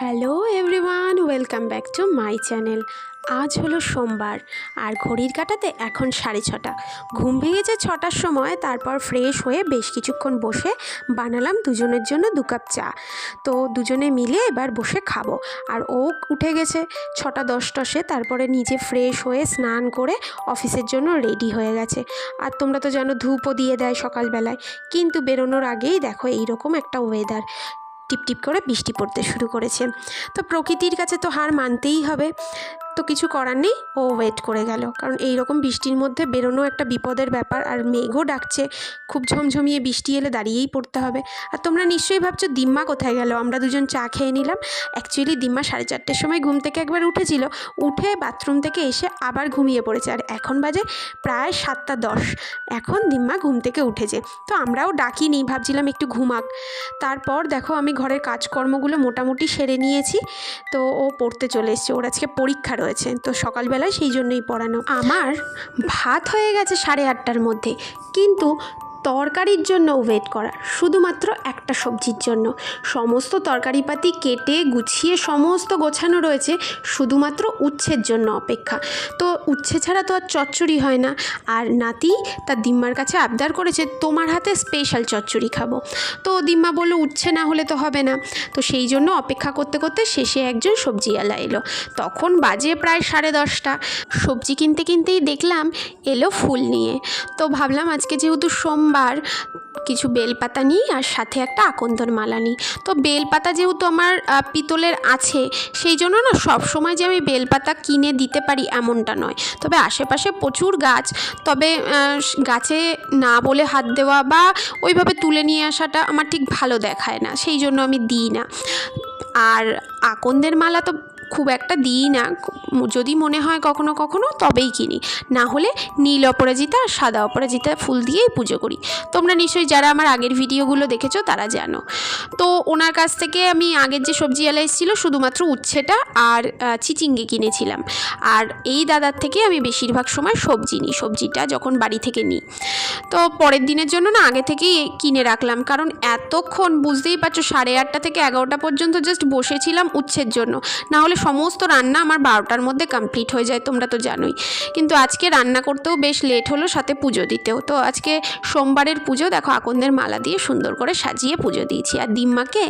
Hello everyone welcome back to my channel আজ হলো সোমবার, আর ঘড়ির কাটাতে এখন সাড়ে ছটা। ঘুম ভেঙেছে ছটার সময়, তারপর ফ্রেশ হয়ে বেশ কিছুক্ষণ বসে বানালাম দুজনের জন্য দু কাপ চা। তো দুজনে মিলে এবার বসে খাব। আর ও উঠে গেছে ছটা দশ টসে তারপরে নিজে ফ্রেশ হয়ে স্নান করে অফিসের জন্য রেডি হয়ে গেছে। আর তোমরা তো জানো ধূপও দিয়ে দেয় সকালবেলায়। কিন্তু বেরোনোর আগেই দেখো এইরকম একটা ওয়েদার টিপটিপ করে বৃষ্টি পড়তে শুরু করেছে। তো প্রকৃতির কাছে তো হার মানতেই হবে। তো কিছু করার নেই। ও ওয়েট করে গেল। কারণ এই রকম বৃষ্টির মধ্যে বেরোনো একটা বিপদের ব্যাপার আর মেঘও ডাকছে। খুব ঝমঝমিয়ে বৃষ্টি এলে দাঁড়িয়েই পড়তে হবে। আর তোমরা নিশ্চয়ই ভাবছ, দিম্মা কোথায় গেল? আমরা দুজন চা খেয়ে নিলাম। অ্যাকচুয়ালি দিম্মা সাড়ে চারটের সময় ঘুম থেকে একবার উঠেছিল। উঠে বাথরুম থেকে এসে আবার ঘুমিয়ে পড়েছে। আর এখন বাজে প্রায় সাতটা দশ। এখন দিম্মা ঘুম থেকে উঠেছে। তো আমরাও ডাকিনি, ভাবছিলাম একটু ঘুমাক। তারপর দেখো আমি ঘরের কাজকর্মগুলো মোটামুটি সেরে নিয়েছি। তো ও পড়তে চলে এসছে। ওর আজকে পরীক্ষা রয়েছে তো সকালবেলা সেই জন্যই পড়ানো। আমার ভাত হয়ে গেছে সাড়ে আটটার মধ্যে। কিন্তু তরকারির জন্য ওয়েট করা শুধুমাত্র একটা সবজির জন্য। সমস্ত তরকারিপাতি কেটে গুছিয়ে সমস্ত গোছানো রয়েছে, শুধুমাত্র উচ্ছের জন্য অপেক্ষা। তো উচ্ছে ছাড়া তো আর চচ্চড়ি হয় না। আর নাতি তার দিম্মার কাছে আবদার করেছে, তোমার হাতে স্পেশাল চচ্চড়ি খাব। তো দিম্মা বলল, উচ্ছে না হলে তো হবে না। তো সেই জন্য অপেক্ষা করতে করতে শেষে একজন সবজিওয়ালা এলো। তখন বাজে প্রায় সাড়ে দশটা। সবজি কিনতে কিনতেই দেখলাম, এলো ফুল নিয়ে। তো ভাবলাম, আজকে যেহেতু সোমবার কিছু বেলপাতা নিই আর সাথে একটা আকন্দর মালা নিই। তো বেলপাতা যেহেতু আমার পিতলের আছে, সেই জন্য না সবসময় যে আমি বেলপাতা কিনে দিতে পারি এমনটা নয়। তবে আশেপাশে প্রচুর গাছ, তবে গাছে না বলে হাত দেওয়া বা ওইভাবে তুলে নিয়ে আসাটা আমার ঠিক ভালো দেখায় না, সেই জন্য আমি দিই না। আর আকন্দের মালা তো খুব একটা দিই না। যদি মনে হয় কখনো কখনো তবেই কিনি। না হলে নীল অপরাজিতা আর সাদা অপরাজিতা ফুল দিয়েই পুজো করি। তোমরা নিশ্চয়ই যারা আমার আগের ভিডিওগুলো দেখেছ তারা জানো। তো ওনার কাছ থেকে আমি আগের যে সবজিওয়ালা এসেছিল শুধুমাত্র উচ্ছেটা আর চিচিঙ্গে কিনেছিলাম। আর এই দাদার থেকে আমি বেশিরভাগ সময় সবজি নিই, সবজিটা যখন বাড়ি থেকে নিই। তো পরের দিনের জন্য না আগে থেকেই কিনে রাখলাম। কারণ এতক্ষণ বুঝতেই পারছ সাড়ে আটটা থেকে এগারোটা পর্যন্ত জাস্ট বসেছিলাম উচ্ছের জন্য। না হলে সমস্ত রান্না আমার বারোটার মধ্যে কমপ্লিট হয়ে যায়, তোমরা তো জানোই। কিন্তু আজকে রান্না করতেও বেশ লেট হলো, সাথে পুজো দিতেও। তো আজকে সোমবারের পুজো, দেখো আকন্দের মালা দিয়ে সুন্দর করে সাজিয়ে পুজো দিয়েছি। আর দিম্মাকে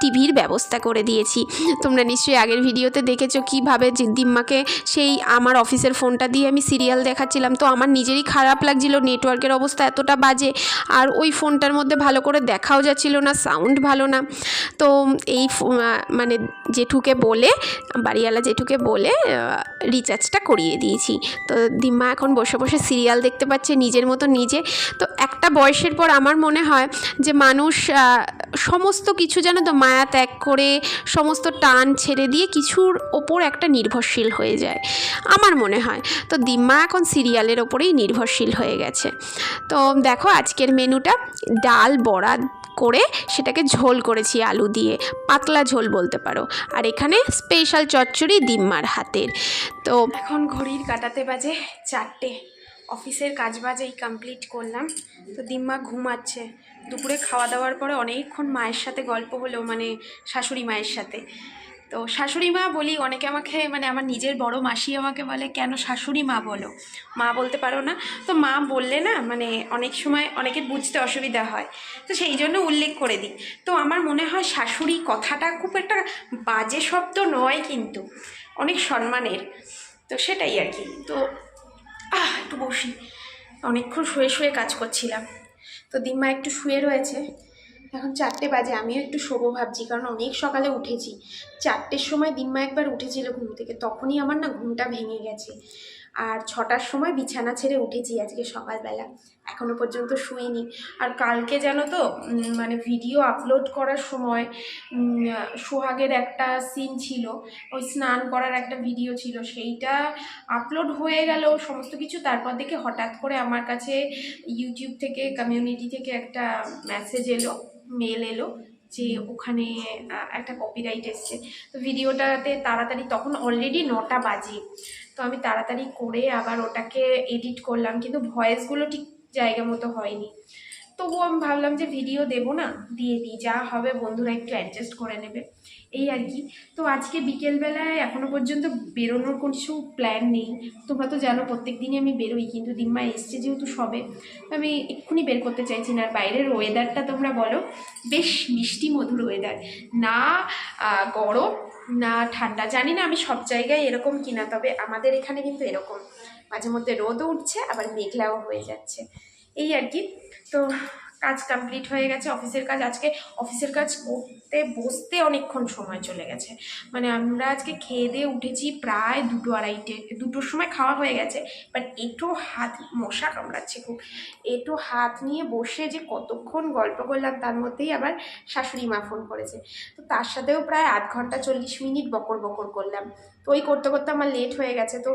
টিভির ব্যবস্থা করে দিয়েছি। তোমরা নিশ্চয়ই আগের ভিডিওতে দেখেছ কীভাবে দিম্মাকে সেই আমার অফিসের ফোনটা দিয়ে আমি সিরিয়াল দেখাচ্ছিলাম। তো আমার নিজেরই খারাপ লাগছিল নেটওয়ার্কের অবস্থা এতটা বাজে, আর ওই ফোনটার মধ্যে ভালো করে দেখাও যাচ্ছিল না সাউন্ড ভালো না। তো এই মানে জেঠুকে বলে বাড়িওয়ালা জেঠুকে বলে রিচার্জটা করিয়ে দিয়েছি। তো দিম্মা এখন বসে বসে সিরিয়াল দেখতে পাচ্ছে নিজের মতো নিজে। তো একটা বয়সের পর আমার মনে হয় যে মানুষ সমস্ত কিছু যেন তো মায়া ত্যাগ করে, সমস্ত টান ছেড়ে দিয়ে কিছুর ওপর একটা নির্ভরশীল হয়ে যায়। আমার মনে হয়। তো দিম্মা এখন সিরিয়ালের ওপরেই নির্ভরশীল হয়ে গেছে। তো দেখো আজকের মেনুটা ডাল বড়া করে সেটাকে ঝোল করেছি আলু দিয়ে। পাতলা ঝোল বলতে পারো। আর এখানে স্পেশাল চচ্চড়ি ডিম্মার হাতের। তো এখন ঘড়ির কাটাতে বাজে চারটে। অফিসের কাজ বাজ এই কমপ্লিট করলাম। তো ডিম্মা ঘুমাচ্ছে। দুপুরে খাওয়া দাওয়ার পরে অনেকক্ষণ মায়ের সাথে গল্প হলো মানে শাশুড়ি মায়ের সাথে। তো শাশুড়ি মা বলি, অনেকে আমাকে মানে আমার নিজের বড় মাসি আমাকে বলে, কেন শাশুড়ি মা বলো? মা বলতে পারো না। তো মা বললে না মানে অনেক সময় অনেকের বুঝতে অসুবিধা হয়। তো সেই জন্য উল্লেখ করে দিই। তো আমার মনে হয় শাশুড়ি কথাটা খুব একটা বাজে শব্দ নয় কিন্তু, অনেক সম্মানের। তো সেটাই আর কি। তো, আহ, একটু বসি। অনেকক্ষণ শুয়ে শুয়ে কাজ করছিলাম। তো দিম্মা একটু শুয়ে রয়েছে। এখন চারটে বাজে, আমিও একটু শোবো ভাবছি, কারণ অনেক সকালে উঠেছি। চারটের সময় দিম্মা একবার উঠেছিল ঘুম থেকে, তখনই আমার না ঘুমটা ভেঙে গেছে। আর ছটার সময় বিছানা ছেড়ে উঠেছি আজকে সকালবেলা এখনও পর্যন্ত শুইনি। আর কালকে জানো তো মানে ভিডিও আপলোড করার সময় সোহাগের একটা সিন ছিল, ওই স্নান করার একটা ভিডিও ছিল, সেইটা আপলোড হয়ে গেল সমস্ত কিছু, তারপর দেখে হঠাৎ করে আমার কাছে ইউটিউব থেকে কমিউনিটি থেকে একটা মেসেজ এলো। মেল এলো যে ওখানে একটা কপিরাইট এসছে। তো ভিডিওটাতে তাড়াতাড়ি, তখন অলরেডি নটা বাজে। তো আমি তাড়াতাড়ি করে আবার ওটাকে এডিট করলাম, কিন্তু ভয়েসগুলো ঠিক জায়গা মতো হয়নি। তবুও আমি ভাবলাম যে ভিডিও দেবো না, দিয়ে দিই, যা হবে বন্ধুরা একটু অ্যাডজাস্ট করে নেবে। এই আর কি। তো আজকে বিকেলবেলায় এখনও পর্যন্ত বেরোনোর কিছু প্ল্যান নেই। তোমরা তো জানো প্রত্যেক দিনই আমি বেরোই, কিন্তু দিম্মা এসছে যেহেতু সবে। আমি এক্ষুনি বের করতে চাইছি না। আর বাইরের ওয়েদারটা তোমরা বলো, বেশ মিষ্টি মধুর ওয়েদার না গরম, না ঠান্ডা। জানি না আমি সব জায়গায় এরকম কিনা, তবে আমাদের এখানে কিন্তু এরকম। মাঝে মধ্যে রোদও উঠছে, আবার মেঘলাও হয়ে যাচ্ছে। এই আর কি। তো কাজ কমপ্লিট হয়ে গেছে, অফিসের কাজ। আজকে অফিসের কাজ করতে বসতে অনেকক্ষণ সময় চলে গেছে। মানে আমরা আজকে খেয়ে দিয়ে উঠেছি প্রায় দুটো আড়াইটে, দুটোর সময় খাওয়া হয়ে গেছে বাট এটো হাত মশা কামড়াচ্ছে খুব। এটো হাত নিয়ে বসে যে কতক্ষণ গল্প করলাম, তার মধ্যেই আবার শাশুড়ি মা ফোন করেছে। তো তার সাথেও প্রায় আধ ঘণ্টা চল্লিশ মিনিট বকর বকর করলাম। তো ওই করতে করতে আমার লেট হয়ে গেছে। তো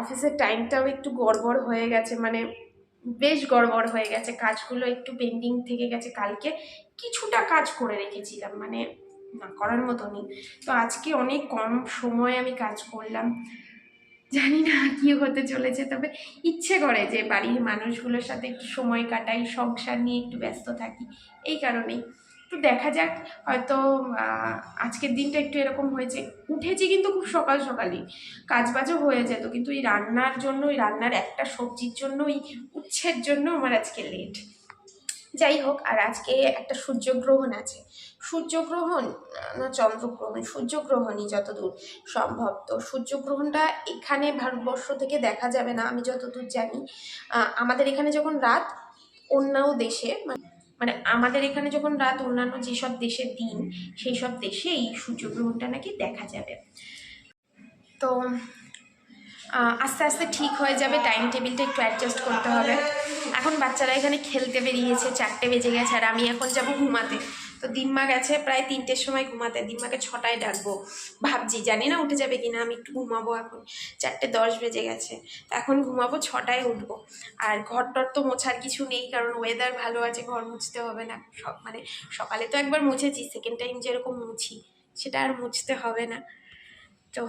অফিসের টাইমটাও একটু গড়বড় হয়ে গেছে। মানে বেশ গড়বড় হয়ে গেছে। কাজগুলো একটু পেন্ডিং থেকে গেছে কালকে। কিছুটা কাজ করে রেখেছিলাম মানে না, করার মতনই তো আজকে অনেক কম সময়ে আমি কাজ করলাম। জানি না কি হতে চলেছে, তবে ইচ্ছে করে যে বাড়ির মানুষগুলোর সাথে একটু সময় কাটাই, সংসার নিয়ে একটু ব্যস্ত থাকি, এই কারণেই। তো দেখা যাক, হয়তো আজকের দিনটা একটু এরকম হয়েছে। উঠেছি কিন্তু খুব সকাল সকালই কাজবাজও হয়ে যেত, কিন্তু এই রান্নার জন্য ওই রান্নার একটা সবজির জন্য ওই উচ্ছের জন্য আমার আজকে লেট যাই হোক, আর আজকে একটা সূর্যগ্রহণ আছে। সূর্যগ্রহণ, না, চন্দ্রগ্রহণ, সূর্যগ্রহণই যতদূর সম্ভব। তো সূর্যগ্রহণটা এখানে ভারতবর্ষ থেকে দেখা যাবে না, আমি যতদূর জানি। আমাদের এখানে যখন রাত অন্য দেশে, মানে- মানে আমাদের এখানে যখন রাত অন্যান্য যেসব দেশের দিন সেই সব দেশে এই সূর্যগ্রহণটা নাকি দেখা যাবে। তো আস্তে আস্তে ঠিক হয়ে যাবে টাইম টেবিলটা একটু অ্যাডজাস্ট করতে হবে। এখন বাচ্চারা এখানে খেলতে বেরিয়েছে চারটে বেজে গেছে আর আমি এখন যাব ঘুমাতে। তো দিম্মা গেছে, প্রায় তিনটের সময় ঘুমাতে। দিম্মাকে ছটায় ডাকবো। ভাবছি, জানি না উঠে যাবে কিনা, আমি একটু ঘুমাবো এখন। চারটে দশ বেজে গেছে। এখন ঘুমাবো, ছটায় উঠবো। আর ঘর টর তো মোছার কিছু নেই, কারণ ওয়েদার ভালো আছে, ঘর মুছতে হবে না। সব মানে সকালে তো একবার মুছেছি সেকেন্ড টাইম যেরকম মুছি, সেটা আর মুছতে হবে না। তো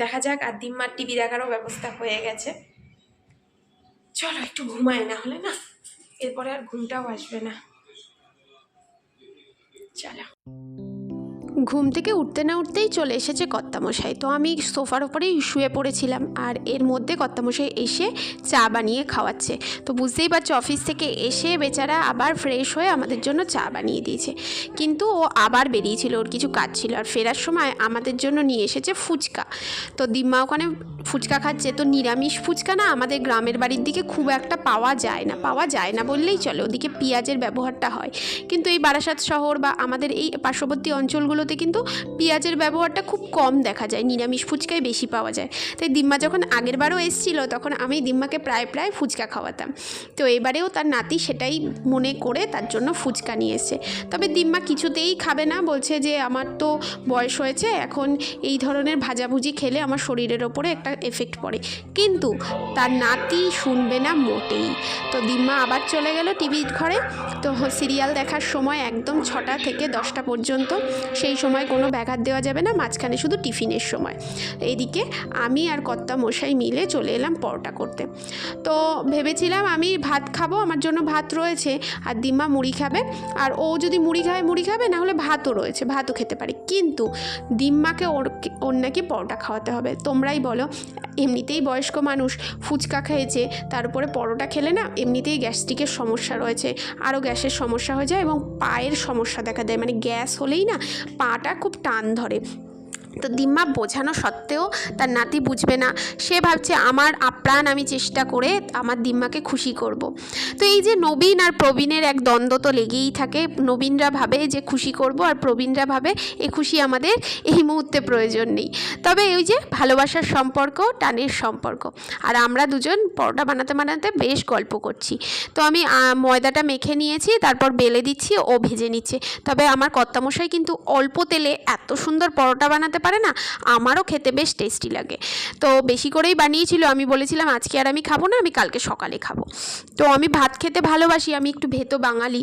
দেখা যাক, আর দিম্মার টিভি দেখারও ব্যবস্থা হয়ে গেছে। চলো একটু ঘুমাই না হলে না, এরপরে আর ঘুমটাও আসবে না। চলো ঘুম থেকে উঠতে না উঠতেই চলে এসেছে কর্তামশাই। তো আমি সোফার ওপরেই শুয়ে পড়েছিলাম আর এর মধ্যে কর্তামশাই এসে চা বানিয়ে খাওয়াচ্ছে। তো বুঝতেই পারছ, অফিস থেকে এসে বেচারা আবার ফ্রেশ হয়ে আমাদের জন্য চা বানিয়ে দিয়েছে। কিন্তু ও আবার বেরিয়েছিল, ওর কিছু কাজ ছিল। আর ফেরার সময় আমাদের জন্য নিয়ে এসেছে ফুচকা। তো দিম্মা ওখানে ফুচকা খাচ্ছে। তো নিরামিষ ফুচকা না আমাদের গ্রামের বাড়ির দিকে খুব একটা পাওয়া যায় না। পাওয়া যায় না বললেই চলে, ওদিকে পেঁয়াজের ব্যবহারটা হয়। কিন্তু এই বারাসাত শহর বা আমাদের এই পার্শ্ববর্তী অঞ্চলগুলোতে কিন্তু পেঁয়াজের ব্যবহারটা খুব কম দেখা যায়, নিরামিষ ফুচকাই বেশি পাওয়া যায়। তাই দিম্মা যখন আগের বারও এসেছিল, তখন আমি দিম্মাকে প্রায় প্রায় ফুচকা খাওয়াতাম। তো এবারেও তার নাতি সেটাই মনে করে তার জন্য ফুচকা নিয়ে এসছে। তবে দিম্মা কিছুতেই খাবে না, বলছে যে আমার তো বয়স হয়েছে, এখন এই ধরনের ভাজাভুজি খেলে আমার শরীরের ওপরে একটা এফেক্ট পড়ে। কিন্তু তার নাতি শুনবে না মোটেই। তো দিম্মা আবার চলে গেল টিভির ঘরে। তো সিরিয়াল দেখার সময় একদম ছটা থেকে দশটা পর্যন্ত সেই সময় কোনো ব্যাঘাত দেওয়া যাবে না, মাঝখানে শুধু টিফিনের সময়। এইদিকে আমি আর কর্তা মশাই মিলে চলে এলাম পরোটা করতে। তো ভেবেছিলাম আমি ভাত খাব, আমার জন্য ভাত রয়েছে, আর দিম্মা মুড়ি খাবে, আর ও যদি মুড়ি খায়, মুড়ি খাবে, না হলে ভাতও রয়েছে, ভাতও খেতে পারে। কিন্তু দিম্মাকে ওর ওর নাকি পরোটা খাওয়াতে হবে, তোমরাই বলো এমনিতেই বয়স্ক মানুষ, ফুচকা খেয়েছে, তার উপরে পরোটা খেলে না এমনিতেই গ্যাস্ট্রিকের সমস্যা রয়েছে। আরও গ্যাসের সমস্যা হয়ে যায় এবং পায়ের সমস্যা দেখা দেয়। মানে গ্যাস হলেই না পাটা খুব টান ধরে। তো দিম্মা বোঝানো সত্ত্বেও তার নাতি বুঝবে না। সে ভাবছে, আমার আপ্রাণ আমি চেষ্টা করে আমার দিম্মাকে খুশি করব। তো এই যে নবীন আর প্রবীণের এক দ্বন্দ্ব তো লেগেই থাকে। নবীনরা ভাবে যে খুশি করব আর প্রবীণরা ভাবে এ খুশি আমাদের, এই মুহূর্তে প্রয়োজন নেই। তবে ওই যে ভালোবাসার সম্পর্ক, টানের সম্পর্ক। আর আমরা দুজন পরোটা বানাতে বানাতে বেশ গল্প করছি। তো আমি ময়দাটা মেখে নিয়েছি, তারপর বেলে দিচ্ছি ও ভেজে নিচ্ছে। তবে আমার কর্তামশাই কিন্তু অল্প তেলে এত সুন্দর পরোটা বানাতে পারে না, আমারও খেতে বেশ টেস্টি লাগে। তো বেশি করেই বানিয়েছিল, আমি বলেছিলাম, আজকে আর আমি খাব না, আমি কালকে সকালে খাব। তো আমি ভাত খেতে ভালোবাসি, আমি একটু ভেতো বাঙালি।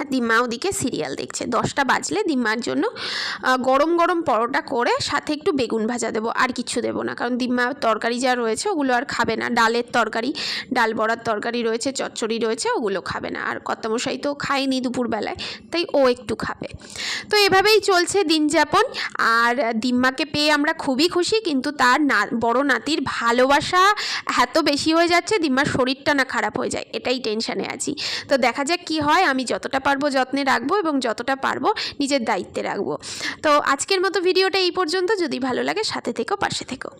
আর দিম্মা ওদিকে সিরিয়াল দেখছে। দশটা বাজলে দিম্মার জন্য গরম গরম পরোটা করে সাথে একটু বেগুন ভাজা দেবো, আর কিছু দেবো না। কারণ দিম্মা তরকারি যা রয়েছে ওগুলো আর খাবে না। ডালের তরকারি, ডাল বড়ার তরকারি রয়েছে, চচ্চড়ি রয়েছে, ওগুলো খাবে না। আর কর্তামশাই তো খায়নি দুপুরবেলায়, তাই ও একটু খাবে। তো এভাবেই চলছে দিন যাপন। আর দিম্মাকে পেয়ে আমরা খুবই খুশি, কিন্তু তার না, বড় নাতির ভালোবাসা এত বেশি হয়ে যাচ্ছে, দিম্মার শরীরটা না খারাপ হয়ে যায়। এটাই টেনশানে আছি। তো দেখা যাক কি হয়, আমি যতটা পারব, যত্নে রাখব এবং যতটা পারব নিজের দায়িত্বে রাখব। তো আজকের মতো ভিডিওটা এই পর্যন্ত। যদি ভালো লাগে সাথে থেকো, পাশে থেকো।